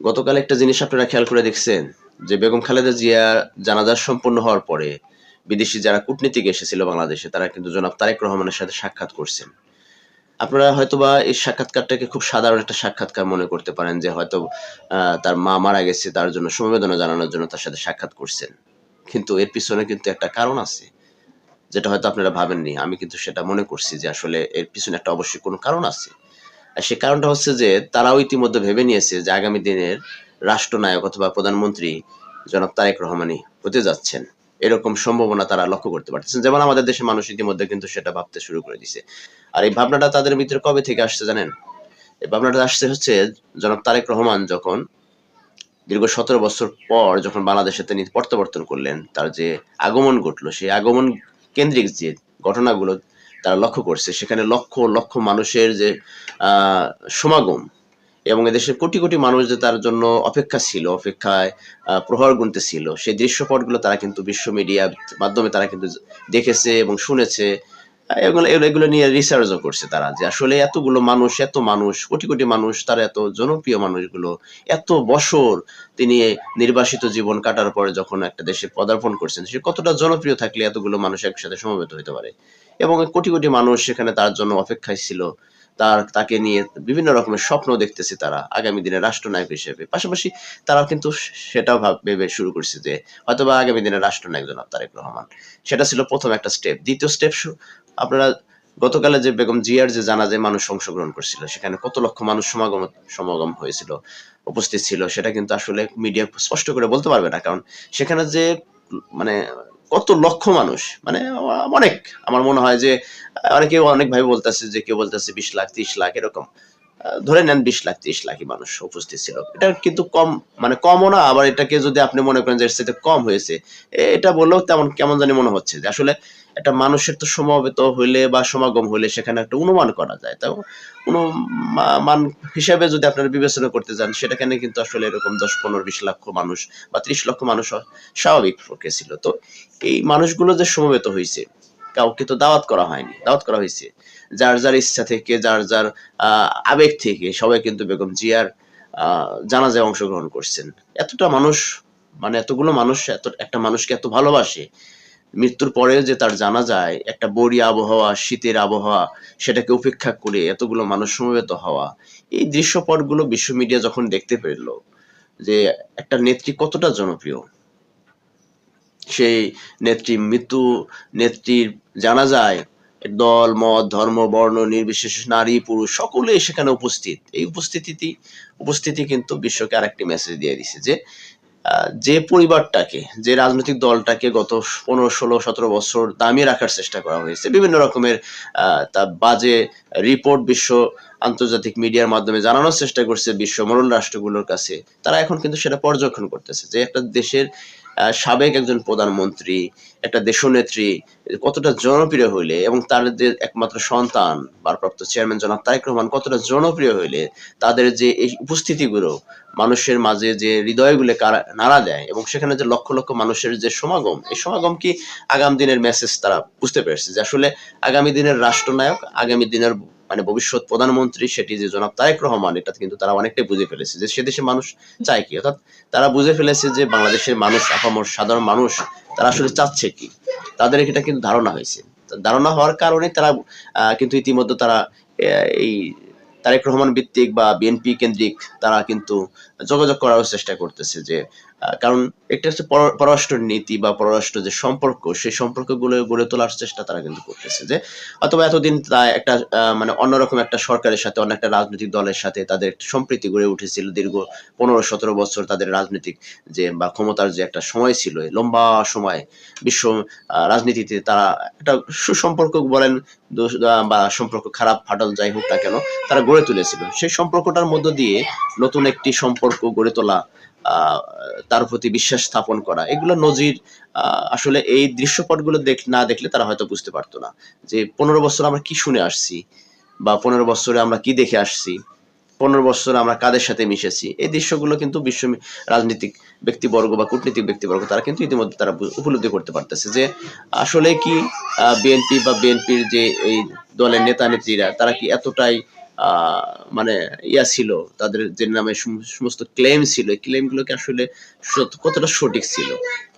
গতকাল একটা জিনিস আপনারা খেয়াল করে দেখছেন, যে বেগম খালেদা জিয়া জানাজা সম্পন্ন হওয়ার পরে বিদেশি যারা কূটনীতিক এসেছিল বাংলাদেশে, তারা কিন্তু জনাব তারেক রহমানের সাথে সাক্ষাৎ করছেন। আপনারা হয়তোবা এই সাক্ষাৎকারটাকে খুব সাধারণ একটা সাক্ষাৎকার মনে করতে পারেন, যে হয়তো তার মা মারা গেছে, তার জন্য সমবেদনা জানানোর জন্য তার সাথে সাক্ষাৎ করছেন। কিন্তু এর পিছনে কিন্তু একটা কারণ আছে, যেটা হয়তো আপনারা ভাবেননি। আমি কিন্তু সেটা মনে করছি যে আসলে এর পিছনে একটা অবশ্যই কোনো কারণ আছে। আর সে কারণটা হচ্ছে যে তারাও ইতিমধ্যে ভেবে নিয়েছে যে আগামী দিনের রাষ্ট্রনায়ক অথবা প্রধানমন্ত্রী জনাব তারেক রহমানই হতে যাচ্ছেন। এরকম সম্ভাবনা তারা লক্ষ্য করতে পারতেছেন। যেমন আমাদের দেশের মানুষ ইতিমধ্যে কিন্তু সেটা ভাবতে শুরু করে দিছে। আর এই ভাবনাটা তাদের ভিতরে কবে থেকে আসছে জানেন? এই ভাবনাটা আসছে হচ্ছে জনাব তারেক রহমান যখন দীর্ঘ সতেরো বছর পর যখন বাংলাদেশে তিনি প্রত্যাবর্তন করলেন, তার যে আগমন ঘটলো, সেই আগমন কেন্দ্রিক যে ঘটনাগুলো তারা লক্ষ্য করছে। সেখানে লক্ষ লক্ষ মানুষের যে সমাগম এবং এদেশের কোটি কোটি মানুষ যে তার জন্য অপেক্ষা ছিল, অপেক্ষায় প্রহর গুনতে ছিল সেই দৃশ্যপটগুলো তারা কিন্তু বিশ্ব মিডিয়ার মাধ্যমে তারা কিন্তু দেখেছে এবং শুনেছে। এগুলো নিয়ে রিসার্চও করছে তারা যে আসলে এতগুলো মানুষ, এত মানুষ, কোটি কোটি মানুষ, তারা এত জনপ্রিয় মানুষগুলো, এত বছর তিনি নির্বাসিত জীবন কাটার পরে যখন একটা দেশে পদার্পণ করছেন, সে কতটা জনপ্রিয় থাকলে এতগুলো মানুষ একসাথে সমবেত হতে পারে? এবং কোটি কোটি মানুষ সেখানে তার জন্য অপেক্ষায় ছিল। তার, তাকে নিয়ে বিভিন্ন রকমের স্বপ্ন দেখতেছে তারা আগামী দিনে রাষ্ট্রনায়ক হিসেবে। পাশাপাশি তারা কিন্তু সেটাও ভেবে শুরু করছে যে হয়তোবা আগামী দিনে রাষ্ট্রনায়ক জনাব তারেক রহমান। সেটা ছিল প্রথম একটা স্টেপ দ্বিতীয় স্টেপ আপনারা গতকালে যে বেগম জিয়ার যে জানাজায় মানুষ অংশগ্রহণ করছিল, সেখানে কত লক্ষ মানুষ সমাগম সমাগম হয়েছিল, উপস্থিত ছিল, সেটা কিন্তু আসলে মিডিয়া স্পষ্ট করে বলতে পারবে না। কারণ সেখানে যে মানে কত লক্ষ মানুষ? মানে অনেক। আমার মনে হয় যে অনেকে অনেক ভাই বলতেছে যে, কেউ বলতেছে বিশ লাখ, ত্রিশ লাখ, এরকম। ধরে নেন বিশ লাখ, ত্রিশ লাখই মানুষ উপস্থিত ছিল। এটা কিন্তু কম মানে কমও না, আবার এটাকে যদি আপনি মনে করেন যে এর সাথে কম হয়েছে এটা বললেও তেমন, কেমন জানি মনে হচ্ছে যে আসলে একটা মানুষের তো সমাবেত হইলে বা সমাগম হইলে সেখানে একটা অনুমান করা যায়। তাও মান হিসাবে যদি আপনারা বিবেচনা করতে যান সেটাখানে কিন্তু আসলে এরকম দশ, পনেরো, বিশ লক্ষ মানুষ বা ত্রিশ লক্ষ মানুষ স্বাভাবিক প্রক্রিয়া ছিল। তো এই মানুষগুলো যে সমবেত হয়েছে কাউকে তো দাওয়াত করা হয়নি, দাওয়াত করা হয়েছে। যার যার ইচ্ছা থেকে, যার যার আবেগ থেকে সবাই কিন্তু বেগম জিয়ার জানাজায় অংশগ্রহণ করছেন। এতটা মানুষ মানে এতগুলো মানুষ, এত, একটা মানুষকে এত ভালোবাসে, মৃত্যুর পরে যে তার জানা যায় একটা বড়ি আবহাওয়া, শীতের আবহাওয়া, সেটাকে উপেক্ষা করে এতগুলো মানুষ সমবেত হওয়া, এই দৃশ্যপটগুলো বিশ্ব মিডিয়া যখন দেখতে পেল যে একটা নেত্রী কতটা জনপ্রিয় সেই নেত্রী মৃত্যু, নেত্রীর জানা যায় দল, মত, ধর্ম, বর্ণ, নির্বিশেষ, নারী, পুরুষ সকলে সেখানে উপস্থিত। এই উপস্থিতি উপস্থিতি কিন্তু বিশ্বকে আরেকটি মেসেজ দিয়ে দিছে যে যে পরিবারটাকে, যে রাজনৈতিক দলটাকে গত পনেরো, ষোলো, সতেরো বছর দামিয়ে রাখার চেষ্টা করা হয়েছে, বিভিন্ন রকমের তার বাজে রিপোর্ট বিশ্ব আন্তর্জাতিক মিডিয়ার মাধ্যমে জানানোর চেষ্টা করছে বিশ্ব মরল রাষ্ট্রগুলোর কাছে। তারা এখন কিন্তু সেটা পর্যবেক্ষণ করতেছে যে একটা দেশের সাবেক একজন প্রধানমন্ত্রী, একটা দেশনেত্রী, কতটা জনপ্রিয় হইলে এবং যে একমাত্র সন্তান, ভারপ্রাপ্ত চেয়ারম্যান জনাব তারেক রহমান কতটা জনপ্রিয় হইলে, তাদের যে এই উপস্থিতিগুলো মানুষের মাঝে যে হৃদয়গুলো নাড়া দেয় এবং সেখানে যে লক্ষ লক্ষ মানুষের যে সমাগম, এই সমাগম কি আগামী দিনের মেসেজ তারা বুঝতে পেরেছে যে আসলে আগামী দিনের রাষ্ট্রনায়ক, আগামী দিনের মানে ভবিষ্যৎ প্রধানমন্ত্রী সেটি যে জনাব তারেক রহমান এটা কিন্তু তারা অনেকটাই বুঝে ফেলেছে যে সে দেশের মানুষ চায় কি? অর্থাৎ তারা বুঝে ফেলেছে যে বাংলাদেশের মানুষ, আপামর সাধারণ মানুষ, তারা আসলে চাচ্ছে কি? তাদের এটা কিন্তু ধারণা হয়েছে। ধারণা হওয়ার কারণে তারা কিন্তু ইতিমধ্যে তারা এই তারেক রহমান ভিত্তিক বা বিএনপি কেন্দ্রিক তারা কিন্তু যোগাযোগ করার চেষ্টা করতেছে যে কারণ একটা হচ্ছে পররাষ্ট্র নীতি বা পররাষ্ট্র যে সম্পর্ক, সেই সম্পর্কগুলো গড়ে তোলার চেষ্টা তারা কিন্তু করতেছে যে, অথবা এতদিন তা একটা মানে অন্যরকম একটা সরকারের সাথে, অন্য একটা রাজনৈতিক দলের সাথে তাদের সম্প্রীতি গড়ে উঠেছিল দীর্ঘ পনেরো সতেরো বছর তাদের রাজনৈতিক যে বা ক্ষমতার যে একটা সময় ছিল লম্বা সময় বিশ্ব রাজনীতিতে তারা একটা সুসম্পর্ক বলেন বা সম্পর্ক খারাপ, ফাটল যাই হোক না কেন, তারা গড়ে তুলেছিল। সেই সম্পর্কটার মধ্য দিয়ে নতুন একটি সম্পর্ক গড়ে তোলা তার প্রতি বিশ্বাস স্থাপন করা, এগুলো নজির আসলে এই দৃশ্যপটগুলো দেখ, না দেখলে তারা হয়তো বুঝতে পারতো না। যে পনেরো বছর আমরা কি শুনে আসছি, বা পনেরো বছরে আমরা কি দেখে আসছি পনেরো বছর আমরা কাদের সাথে মিশেছি? এই দৃশ্যগুলো কিন্তু বিশ্ব রাজনৈতিক ব্যক্তিবর্গ বা কূটনীতিক ব্যক্তিবর্গ, তারা কিন্তু ইতিমধ্যে তারা উপলব্ধি করতে পারতেছে যে আসলে কি বিএনপি বা বিএনপির যে এই দলের নেতা নেত্রীরা তারা কি এতটাই মানে ইয়া ছিল, তাদের যে নামে সমস্ত ক্লেম ছিল, এই ক্লেমগুলোকে আসলে কতটা সঠিক ছিল?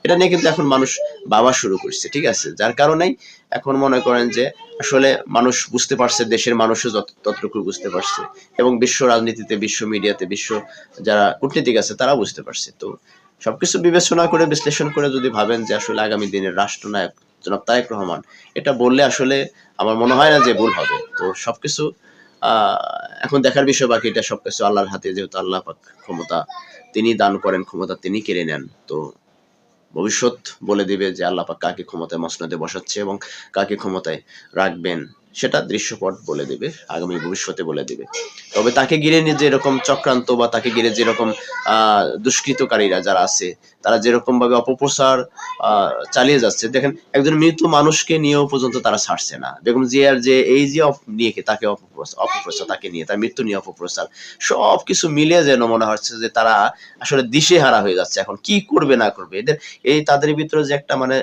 এটা নিয়ে কিন্তু এখন মানুষ ভাবা শুরু করছে, ঠিক আছে? যার কারণেই এখন মনে করেন যে আসলে মানুষ বুঝতে পারছে, দেশের মানুষও ততটুকু বুঝতে পারছে এবং বিশ্ব রাজনীতিতে, বিশ্ব মিডিয়াতে, বিশ্ব যারা কূটনীতিক আছে তারা বুঝতে পারছে। তো সবকিছু বিবেচনা করে, বিশ্লেষণ করে যদি ভাবেন যে আসলে আগামী দিনের রাষ্ট্রনায়ক জনাব তারেক রহমান, এটা বললে আসলে আমার মনে হয় না যে ভুল হবে। তো সবকিছু এখন দেখার বিষয় বাকি, এটা সবকিছু আল্লাহর হাতে, যেহেতু আল্লাহ ক্ষমতা তিনি দান করেন, ক্ষমতা তিনি কেড়ে নেন। তো ভবিষ্যৎ বলে দিবে যে আল্লাহ পাক কাকে ক্ষমতায় মসনদে বসাচ্ছে এবং কাকে ক্ষমতায় রাখবেন। সেটা দৃশ্যপট বলে দিবে, আগামী ভবিষ্যতে বলে দিবে। তবে তাকে ঘিরে নিয়ে যেরকম চক্রান্ত বা তাকে ঘিরে যেরকম দুষ্কৃতকারীরা যারা আছে, তারা যেরকম ভাবে অপপ্রচার চালিয়ে যাচ্ছে। দেখেন, একজন মৃত মানুষকে নিয়েও পর্যন্ত তারা ছাড়ছে না। বেগম জিয়ার যে এই যে নিয়ে তাকে অপপ্রচার অপপ্রচার, তাকে নিয়ে, তার মৃত্যু নিয়ে অপপ্রচার সব কিছু মিলিয়ে যেন মনে হচ্ছে যে তারা আসলে দিশেহারা হয়ে যাচ্ছে। এখন কি করবে, না করবে? এদের, এই তাদের ভিতরে যে একটা মানে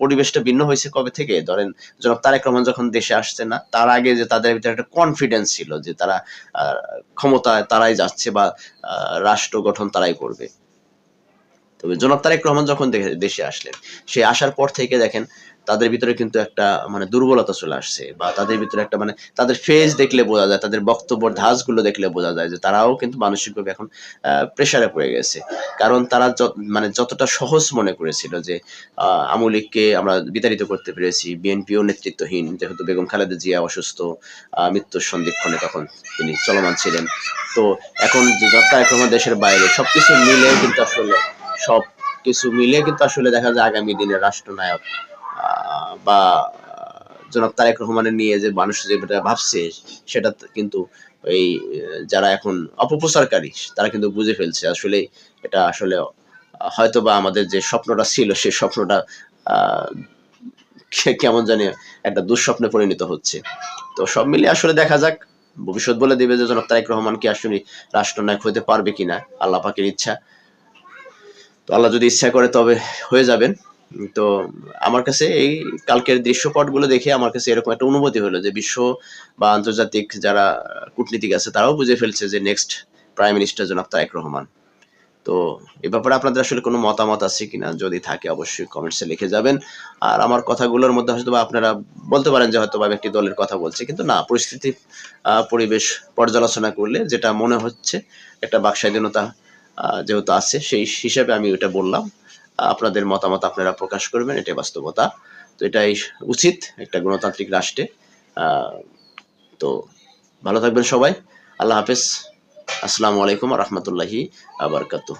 পরিবেশটা ভিন্ন হয়েছে কবে থেকে? ধরেন, জনাব তারেক রহমান যখন দেশে আসছে না, তার আগে যে তাদের ভিতরে একটা কনফিডেন্স ছিল যে তারা ক্ষমতায় তারাই যাচ্ছে বা রাষ্ট্র গঠন তারাই করবে। তবে জনাব তারেক রহমান যখন দেশে আসলেন, সে আসার পর থেকে দেখেন তাদের ভিতরে কিন্তু একটা মানে দুর্বলতা চলে আসছে বা তাদের ভিতরে একটা মানে তাদের ফেস দেখলে বোঝা যায় তাদের বক্তব্যের ধাঁচগুলো দেখলে বোঝা যায় যে তারাও কিন্তু মানসিকভাবে এখন প্রেসারে পড়ে গেছে। কারণ তারা মানে যতটা সহজ মনে করেছিল যে আহ, লীগকে আমরা বিতাড়িত করতে পেরেছি বিএনপিও নেতৃত্বহীন যেহেতু বেগম খালেদা জিয়া অসুস্থ মৃত্যুর সন্ধিক্ষণে তখন তিনি চলমান ছিলেন। তো এখন যে তারেক রহমান দেশের বাইরে সবকিছু মিলে কিন্তু আসলে সব কিছু মিলে কিন্তু আসলে দেখা যায় আগামী দিনে রাষ্ট্রনায়ক বা জনাব তারেক রহমানের নিয়ে যে মানুষ যেটা ভাবছে, সেটা কিন্তু এই, যারা এখন অপপ্রচারকারী, তারা কিন্তু বুঝে ফেলছে। আসলে এটা আসলে হয়তো বা আমাদের যে স্বপ্নটা ছিল সেই স্বপ্নটা কেমন জানি একটা দুঃস্বপ্নে পরিণত হচ্ছে। তো সব মিলিয়ে আসলে দেখা যাক, ভবিষ্যৎ বলে দেবে যে জনাব তারেক রহমান কি আসলে রাষ্ট্রনায়ক হতে পারবে কিনা, আল্লাহ পাকের ইচ্ছা। তো আল্লাহ যদি ইচ্ছা করে তবে হয়ে যাবেন। তো আমার কাছে এই কালকের দৃশ্যপটগুলো দেখে আমার কাছে এরকম একটা অনুভূতি হলো যে বিশ্ব বা আন্তর্জাতিক যারা কূটনীতিক আছে তারাও বুঝে ফেলছে যে নেক্সট প্রাইম মিনিস্টার জনাব তারেক রহমান। তো এ ব্যাপারে আপনাদের আসলে কোনো মতামত আছে কিনা? যদি থাকে অবশ্যই কমেন্টসে লিখে যাবেন। আর আমার কথাগুলোর মধ্যে হয়তো বা আপনারা বলতে পারেন যে হয়তো একটি দলের কথা বলছে কিন্তু না পরিস্থিতি পরিবেশ পর্যালোচনা করলে যেটা মনে হচ্ছে একটা বাকস্বাধীনতা আহ, যেহেতু আছে সেই হিসাবে আমি ওটা বললাম। আপনাদের মতামত আপনারা প্রকাশ করবেন, এটাই বাস্তবতা। তো এটাই উচিত একটা গণতান্ত্রিক রাষ্ট্রে। তো ভালো থাকবেন সবাই। আল্লাহ হাফেজ। আসসালামু আলাইকুম রহমতুল্লাহি আবরকাতুহ